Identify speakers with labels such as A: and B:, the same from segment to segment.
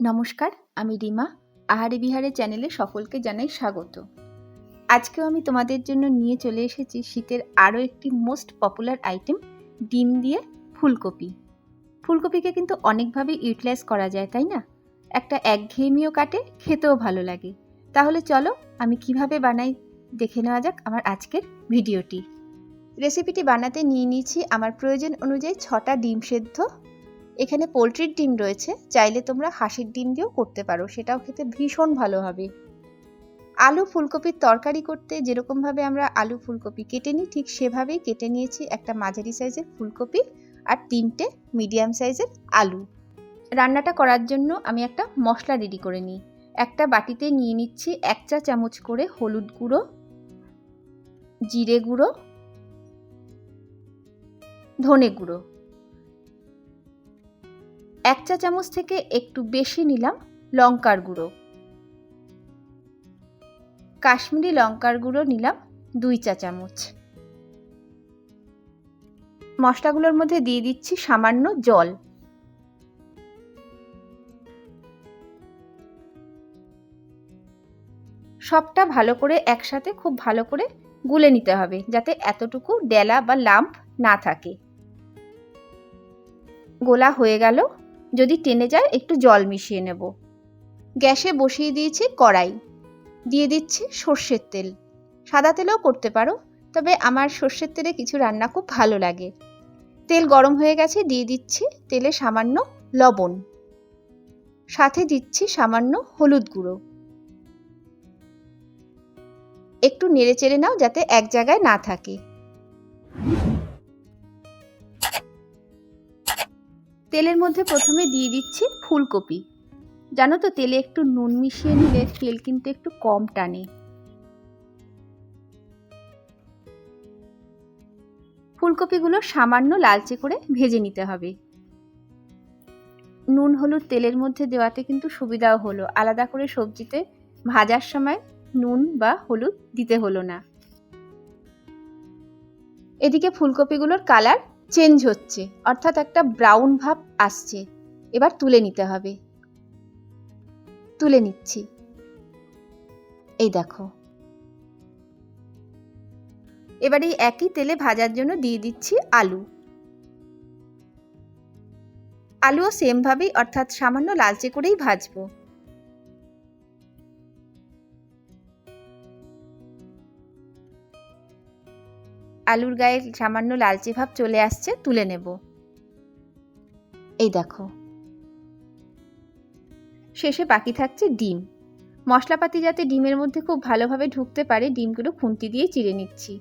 A: নমস্কার, আমি রিমা। আহারে বিহারে চ্যানেলে সকলকে জানাই স্বাগত। আজকেও আমি তোমাদের জন্য নিয়ে চলে এসেছি শীতের আরও একটি মোস্ট পপুলার আইটেম, ডিম দিয়ে ফুলকপি। ফুলকপিকে কিন্তু অনেকভাবে ইউটিলাইজ করা যায়, তাই না? একটা একঘেয়েমিও কাটে, খেতেও ভালো লাগে। তাহলে চলো, আমি কীভাবে বানাই দেখে নেওয়া যাক আমার আজকের ভিডিওটি। রেসিপিটি বানাতে নিয়ে নিয়েছি আমার প্রয়োজন অনুযায়ী ছটা ডিম সেদ্ধ এখানে পোলট্রির ডিম রয়েছে, চাইলে তোমরা হাঁসের ডিম দিয়েও করতে পারো, সেটাও খেতে ভীষণ ভালো হবে। আলু ফুলকপির তরকারি করতে যেরকমভাবে আমরা আলু ফুলকপি কেটে নিই, ঠিক সেভাবেই কেটে নিয়েছি একটা মাঝারি সাইজের ফুলকপি আর তিনটে মিডিয়াম সাইজের আলু। রান্নাটা করার জন্য আমি একটা মশলা রেডি করে নিই। একটা বাটিতে নিয়ে নিচ্ছি এক চা চামচ করে হলুদ গুঁড়ো, জিরে গুঁড়ো, ধনে গুঁড়ো। এক চা চামচ থেকে একটু বেশি নিলাম লঙ্কার গুঁড়ো। কাশ্মীরি লঙ্কার গুঁড়ো নিলাম দুই চা চামচ। মশলাগুলোর মধ্যে দিয়ে দিচ্ছি সামান্য জল। সবটা ভালো করে একসাথে খুব ভালো করে গুলে নিতে হবে যাতে এতটুকু ডেলা বা লাম্প না থাকে। গোলা হয়ে গেল। যদি টেনে যায়, একটু জল মিশিয়ে নেব। গ্যাসে বসিয়ে দিয়েছি কড়াই। দিয়ে দিচ্ছি সর্ষের তেল। সাদা তেলেও করতে পারো, তবে আমার সর্ষের তেলে কিছু রান্না খুব ভালো লাগে। তেল গরম হয়ে গেছে, দিয়ে দিচ্ছি তেলে সামান্য লবণ। সাথে দিচ্ছি সামান্য হলুদ গুঁড়ো। একটু নেড়ে চেড়ে নাও যাতে এক জায়গায় না থাকে। তেলের মধ্যে প্রথমে দিয়ে দিচ্ছি ফুলকপি। জানো তো তেলে একটু নুন মিশিয়ে নিলে তেল কিন্তু একটু কম টানে। ফুলকপিগুলো সামান্য লালচে করে ভেজে নিতে হবে। নুন হলুদ তেলের মধ্যে দেওয়াতে কিন্তু সুবিধাও হলো। আলাদা করে সবজিতে ভাজার সময় নুন বা হলুদ দিতে হলো না। এদিকে ফুলকপিগুলোর কালার চেঞ্জ হচ্ছে। অর্থাৎ একটা ব্রাউন ভাব আসছে। এবার তুলে নিতে হবে। তুলে নিচ্ছি। এই দেখো। এবার এই একই তেলে ভাজার জন্য দিয়ে দিচ্ছি আলু। আলুও সেমভাবেই অর্থাৎ সামান্য লালচে করেই ভাজবো। আলুর গায়ে সামান্য লালচে ভাব চলে আসছে, তুলে নেব। এই দেখো। শেষে বাকি থাকছে ডিম। মশলাপাতি যাতে ডিমের মধ্যে খুব ভালোভাবে ঢুকতে পারে, ডিমগুলো খুন্তি দিয়ে চিড়ে নিচ্ছি।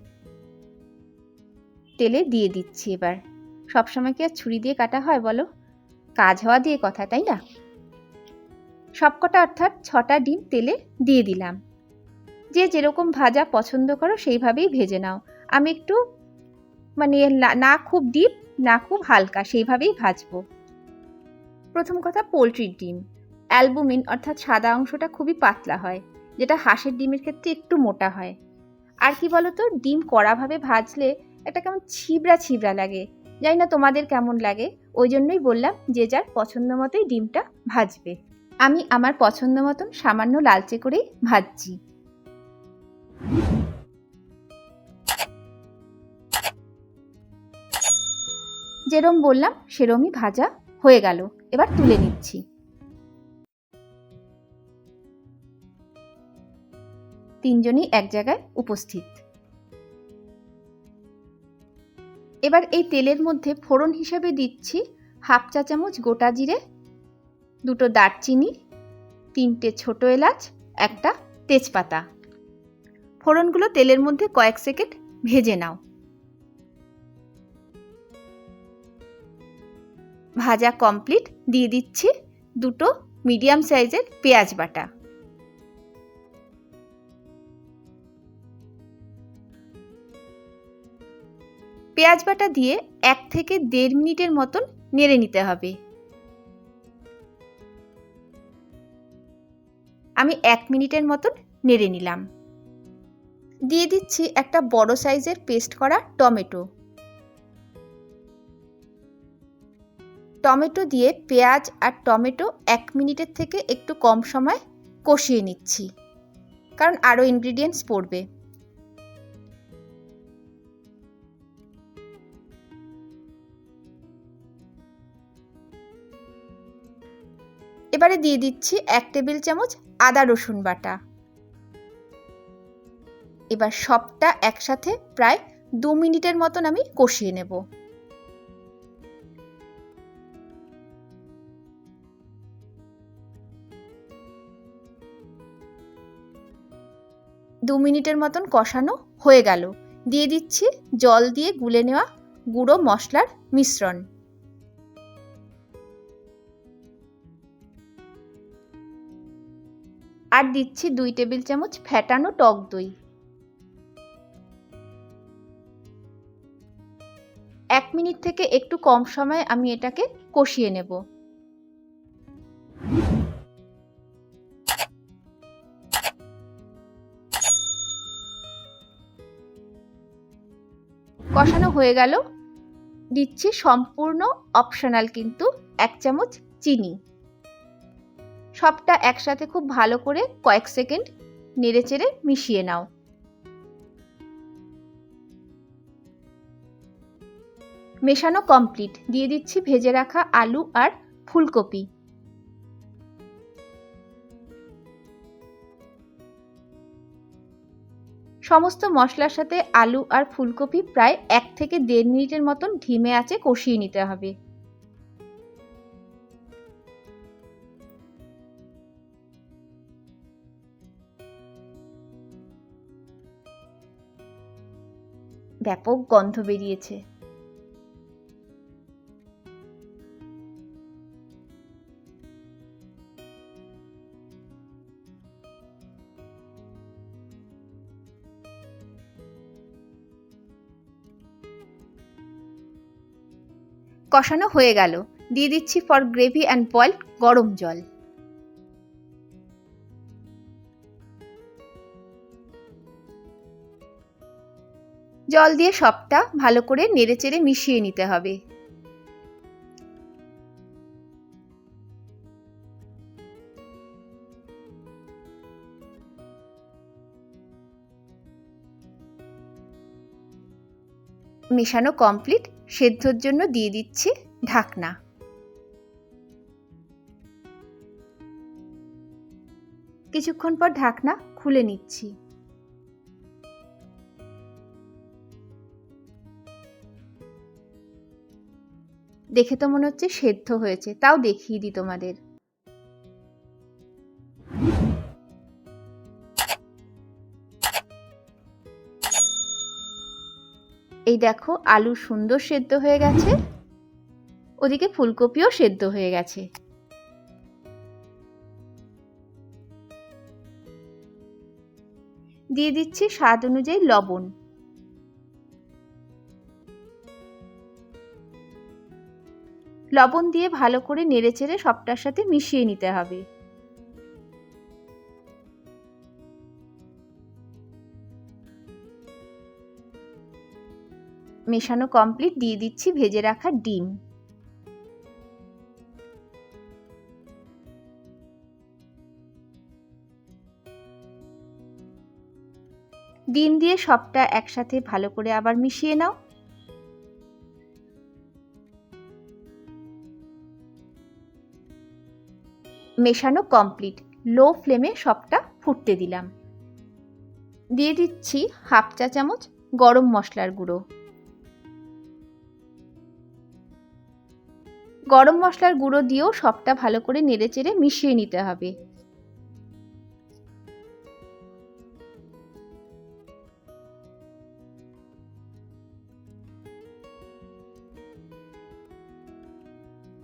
A: তেলে দিয়ে দিচ্ছি এবার। সবসময় কি আর ছুরি দিয়ে কাটা হয় বলো? কাজ হওয়া দিয়ে কথা, তাই না? সবকটা অর্থাৎ ছটা ডিম তেলে দিয়ে দিলাম। যে যেরকম ভাজা পছন্দ করো, সেইভাবেই ভেজে নাও। আমি একটু মানে না খুব ডিপ না খুব হালকা, সেইভাবেই ভাজবো। প্রথম কথা, পোলট্রির ডিম। অ্যালবুমিন, অর্থাৎ সাদা অংশটা খুবই পাতলা হয়, যেটা হাঁসের ডিমের ক্ষেত্রে একটু মোটা হয়। আর কি বলতো, ডিম কড়াভাবে ভাজলে একটা কেমন ছিবড়া ছিবড়া লাগে। জানি না তোমাদের কেমন লাগে, ওই জন্যই বললাম যে যার পছন্দ মতোই ডিমটা ভাজবে। আমি আমার পছন্দ মতন সামান্য লালচে করেই ভাজছি। যেরম বললাম, সেরমই ভাজা হয়ে গেল। এবার তুলে নিচ্ছি। তিনজনই এক জায়গায় উপস্থিত। এবার এই তেলের মধ্যে ফোড়ন হিসেবে দিচ্ছি হাফ চা চামচ গোটা জিরে, দুটো দারচিনি, তিনটে ছোট এলাচ, একটা তেজপাতা। ফোড়নগুলো তেলের মধ্যে কয়েক সেকেন্ড ভেজে নাও। ভাজা কমপ্লিট দিয়ে দিচ্ছি দুটো মিডিয়াম সাইজের পেঁয়াজ বাটা। পেঁয়াজ বাটা দিয়ে এক থেকে দেড় মিনিটের মতন নেড়ে নিতে হবে। আমি এক মিনিটের মতন নেড়ে নিলাম। দিয়ে দিচ্ছি একটা বড় সাইজের পেস্ট করা টমেটো। টমেটো দিয়ে পেঁয়াজ আর টমেটো এক মিনিটের থেকে একটু কম সময় কষিয়ে নিচ্ছি, কারণ আরও ইনগ্রিডিয়েন্টস পড়বে। এবারে দিয়ে দিচ্ছি এক টেবিল চামচ আদা রসুন বাটা। এবার সবটা একসাথে প্রায় দু মিনিটের মতন আমি কষিয়ে নেব। দু মিনিটের মতন কষানো হয়ে গেল। দিয়ে দিচ্ছি জল দিয়ে গুলে নেওয়া গুঁড়ো মশলার মিশ্রণ। আর দিচ্ছি দুই টেবিল চামচ ফ্যাটানো টক দই। এক মিনিট থেকে একটু কম সময়ে আমি এটাকে কষিয়ে নেব। কষানো হয়ে গেল। দিচ্ছি সম্পূর্ণ অপশনাল কিন্তু এক চামচ চিনি। সবটা একসাথে খুব ভালো করে কয়েক সেকেন্ড নেড়েচেড়ে মিশিয়ে নাও। মেশানো কমপ্লিট দিয়ে দিচ্ছি ভেজে রাখা আলু আর ফুলকপি। সমস্ত মশলার সাথে আলু আর ফুলকপি প্রায় এক থেকে দেড় মিনিটের মতন ধিমে আছে, কষিয়ে নিতে হবে। ব্যাপক গন্ধ বেরিয়েছে। কষানো হয়ে গেল। দিয়ে দিচ্ছি ফর গ্রেভি অ্যান্ড বয়েল গরম জল। জল দিয়ে সবটা ভালো করে নেড়েচেড়ে মিশিয়ে নিতে হবে। মেশানো কমপ্লিট সেদ্ধর জন্য দিয়ে দিচ্ছি ঢাকনা। কিছুক্ষণ পর ঢাকনা খুলে নিচ্ছি। দেখে তো মনে হচ্ছে সেদ্ধ হয়েছে, তাও দেখিয়ে দিই তোমাদের। এই দেখো, আলু সুন্দর সেদ্ধ হয়ে গেছে। ওদিকে ফুলকপিও সেদ্ধ হয়ে গেছে। দিয়ে দিচ্ছি স্বাদ অনুযায়ী লবণ। লবণ দিয়ে ভালো করে নেড়েচেড়ে সবটার সাথে মিশিয়ে নিতে হবে। মেশানো কমপ্লিট দিয়ে দিচ্ছি ভেজে রাখা ডিম। ডিম দিয়ে সবটা একসাথে ভালো করে আবার মিশিয়ে নাও। মেশানো কমপ্লিট লো ফ্লেমে সবটা ফুটতে দিলাম। দিয়ে দিচ্ছি হাফ চা চামচ গরম মশলার গুঁড়ো। গরম মশলার গুঁড়ো দিয়েও সবটা ভালো করে নেড়েচেড়ে মিশিয়ে নিতে হবে।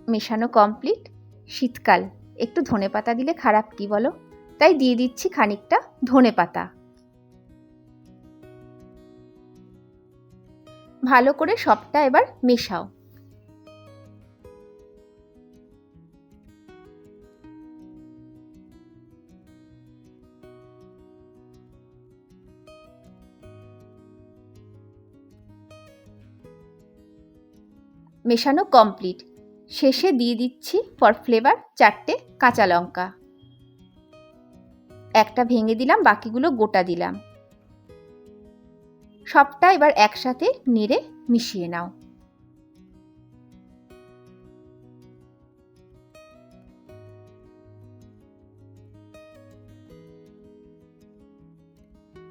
A: মেশানো কমপ্লিট শীতকাল। একটু ধনে পাতা দিলে খারাপ কি বলো? তাই দিয়ে দিচ্ছি খানিকটা ধনে পাতা। ভালো করে সবটা এবার মেশাও। মেশানো কমপ্লিট শেষে দিয়ে দিচ্ছি ফর ফ্লেভার চারটে কাঁচা লঙ্কা। একটা ভেঙে দিলাম, বাকিগুলো গোটা দিলাম। সবটা এবার একসাথে নেড়ে মিশিয়ে নাও।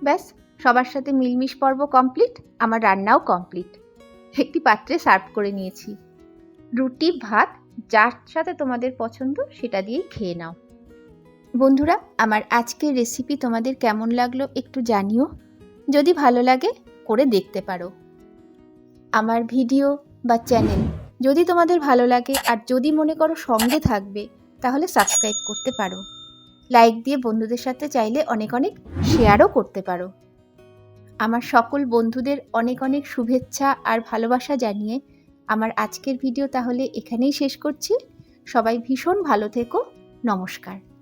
A: ব্যাস, সবার সাথে মিলমিশ পর্ব কমপ্লিট আমার রান্নাও কমপ্লিট একটি পাত্রে সার্ভ করে নিয়েছি। রুটি, ভাত, যার সাথে তোমাদের পছন্দ সেটা দিয়েই খেয়ে নাও। বন্ধুরা, আমার আজকের রেসিপি তোমাদের কেমন লাগল একটু জানিও। যদি ভালো লাগে, করে দেখতে পারো। আমার ভিডিও বা চ্যানেল যদি তোমাদের ভালো লাগে আর যদি মনে করো সঙ্গে থাকবে, তাহলে সাবস্ক্রাইব করতে পারো। লাইক দিয়ে বন্ধুদের সাথে চাইলে অনেক অনেক শেয়ারও করতে পারো। আমার সকল বন্ধুদের অনেক অনেক শুভেচ্ছা আর ভালোবাসা জানিয়ে আমার আজকের ভিডিও তাহলে এখানেই শেষ করছি। সবাই ভীষণ ভালো থেকো। নমস্কার।